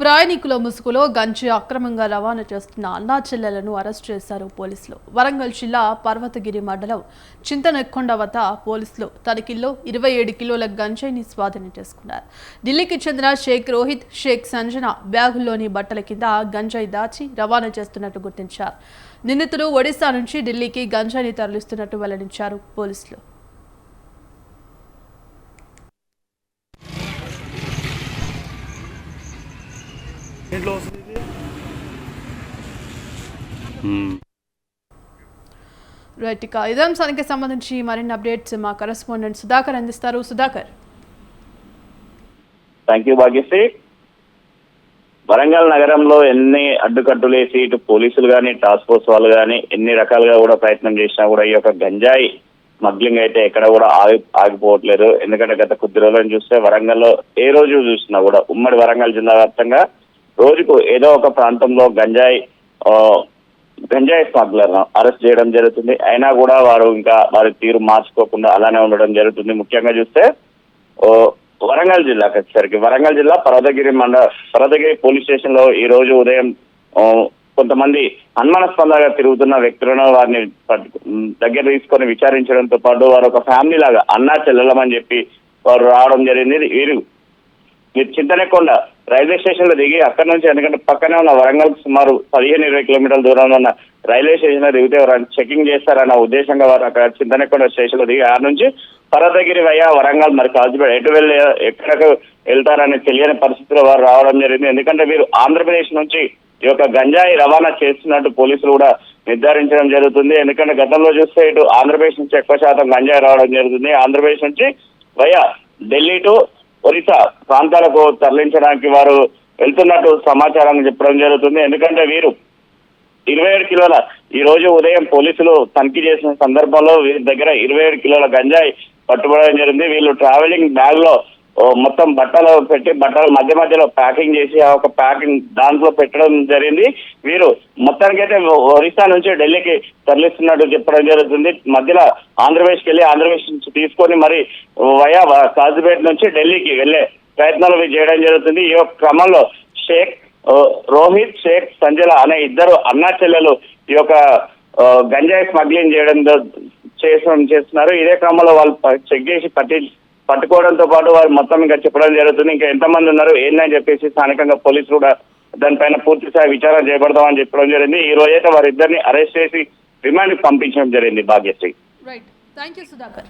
ప్రయాణికుల ముసుగులో గంజి అక్రమంగా రవాణా చేస్తున్న అన్నా చెల్లెలను అరెస్ట్ చేశారు పోలీసులు. వరంగల్ జిల్లా పర్వతగిరి మండలం చింతనెక్కొండ వద్ద పోలీసులు తనిఖీల్లో ఇరవై ఏడు కిలోల గంజాయిని స్వాధీనం చేసుకున్నారు. ఢిల్లీకి చెందిన షేక్ రోహిత్ షేక్ సంజన బ్యాగుల్లోని బట్టల కింద గంజాయి దాచి రవాణా చేస్తున్నట్టు గుర్తించారు. నిందితుడు ఒడిశా నుంచి ఢిల్లీకి గంజాయిని తరలిస్తున్నట్టు వెల్లడించారు పోలీసులు. Hmm. రైట్ ఇక ఇదే అంశానికి సంబంధించి మరిన్ని అప్డేట్స్ మా కరెస్పాండెంట్ సుధాకర్ అందిస్తారు. Sudhakar. Thank you Bhagyashree. Warangal నగరంలో ఎన్ని అడ్డుకట్టులేసి ఇటు పోలీసులు కానీ టాస్క్ ఫోర్స్ వాళ్ళు కానీ ఎన్ని రకాలుగా కూడా ప్రయత్నం చేసినా కూడా ఈ యొక్క గంజాయి స్మగ్లింగ్ అయితే ఎక్కడ కూడా ఆగి ఆగిపోవట్లేదు. ఎందుకంటే గత కొద్ది రోజులను చూస్తే వరంగల్లో ఏ రోజు చూసినా కూడా ఉమ్మడి వరంగల్ జిల్లా వ్యాప్తంగా రోజుకు ఏదో ఒక ప్రాంతంలో గంజాయి గంజాయి స్మగ్లర్ను అరెస్ట్ చేయడం జరుగుతుంది. అయినా కూడా వారు ఇంకా వారి తీరు మార్చుకోకుండా అలానే ఉండడం జరుగుతుంది. ముఖ్యంగా చూస్తే వరంగల్ జిల్లాకి వచ్చేసరికి. వరంగల్ జిల్లా పర్వతగిరి మండల పర్వతగిరి పోలీస్ స్టేషన్లో ఈ రోజు ఉదయం కొంతమంది అనుమానాస్పదంగా తిరుగుతున్న వ్యక్తులను వారిని దగ్గర తీసుకొని విచారించడంతో పాటు వారు ఒక ఫ్యామిలీ లాగా అన్నా చెల్లెలమని చెప్పి వారు రావడం జరిగింది. వీరు మీరు చింతనకుండా రైల్వే స్టేషన్లో దిగి అక్కడ నుంచి ఎందుకంటే పక్కనే ఉన్న వరంగల్ సుమారు పదిహేను ఇరవై కిలోమీటర్ల దూరంలో ఉన్న రైల్వే స్టేషన్లో దిగితే ఎవరైనా చెకింగ్ చేస్తారన్న ఉద్దేశంగా వారు అక్కడ చింతనకొండ స్టేషన్లో దిగి ఆ నుంచి పర్వతగిరి వయ్యా వరంగల్ మరి కాల్చిపేట ఎటు వెళ్ళి ఎక్కడకు వెళ్తారని తెలియని పరిస్థితిలో వారు రావడం జరిగింది. ఎందుకంటే వీరు ఆంధ్రప్రదేశ్ నుంచి ఈ యొక్క గంజాయి రవాణా చేస్తున్నట్టు పోలీసులు కూడా నిర్ధారించడం జరుగుతుంది. ఎందుకంటే గతంలో చూస్తే ఇటు ఆంధ్రప్రదేశ్ నుంచి ఎక్కువ శాతం గంజాయి రావడం జరుగుతుంది. ఆంధ్రప్రదేశ్ నుంచి వయా ఢిల్లీ టు ఒరిస్సా ప్రాంతాలకు తరలించడానికి వారు వెళ్తున్నట్టు సమాచారం చెప్పడం జరుగుతుంది. ఎందుకంటే వీరు ఇరవై ఏడు కిలోల ఈ రోజు ఉదయం పోలీసులు తనిఖీ చేసిన సందర్భంలో వీరి దగ్గర ఇరవై ఏడు కిలోల గంజాయి పట్టుబడడం జరిగింది. వీళ్ళు ట్రావెలింగ్ బ్యాగ్లో మొత్తం బట్టలు పెట్టి బట్టలు మధ్య మధ్యలో ప్యాకింగ్ చేసి ఆ ఒక ప్యాకింగ్ దాంట్లో పెట్టడం జరిగింది. వీరు మొత్తానికైతే ఒరిస్సా నుంచి ఢిల్లీకి తరలిస్తున్నట్టు చెప్పడం జరుగుతుంది. మధ్యలో ఆంధ్రప్రదేశ్కి వెళ్ళి ఆంధ్రప్రదేశ్ నుంచి తీసుకొని మరి వయా కాజుపేట నుంచి ఢిల్లీకి వెళ్ళే ప్రయత్నాలు చేయడం జరుగుతుంది. ఈ యొక్క క్రమంలో షేక్ రోహిత్ షేక్ సంజల అనే ఇద్దరు అన్నా చెల్లెలు ఈ యొక్క గంజాయి స్మగ్లింగ్ చేయడం చేసిన చేస్తున్నారు. ఇదే క్రమంలో వాళ్ళు చెక్ చేసి పట్టి పట్టుకోవడంతో పాటు వారు మొత్తం ఇంకా చెప్పడం జరుగుతుంది. ఇంకా ఎంతమంది ఉన్నారు ఏందని చెప్పేసి స్థానికంగా పోలీసులు కూడా దానిపైన పూర్తి స్థాయి విచారణ చేపడతామని చెప్పడం జరిగింది. ఈ రోజైతే వారిద్దరిని అరెస్ట్ చేసి రిమాండ్ పంపించడం జరిగింది Bhagyashree. Right thank you Sudhakar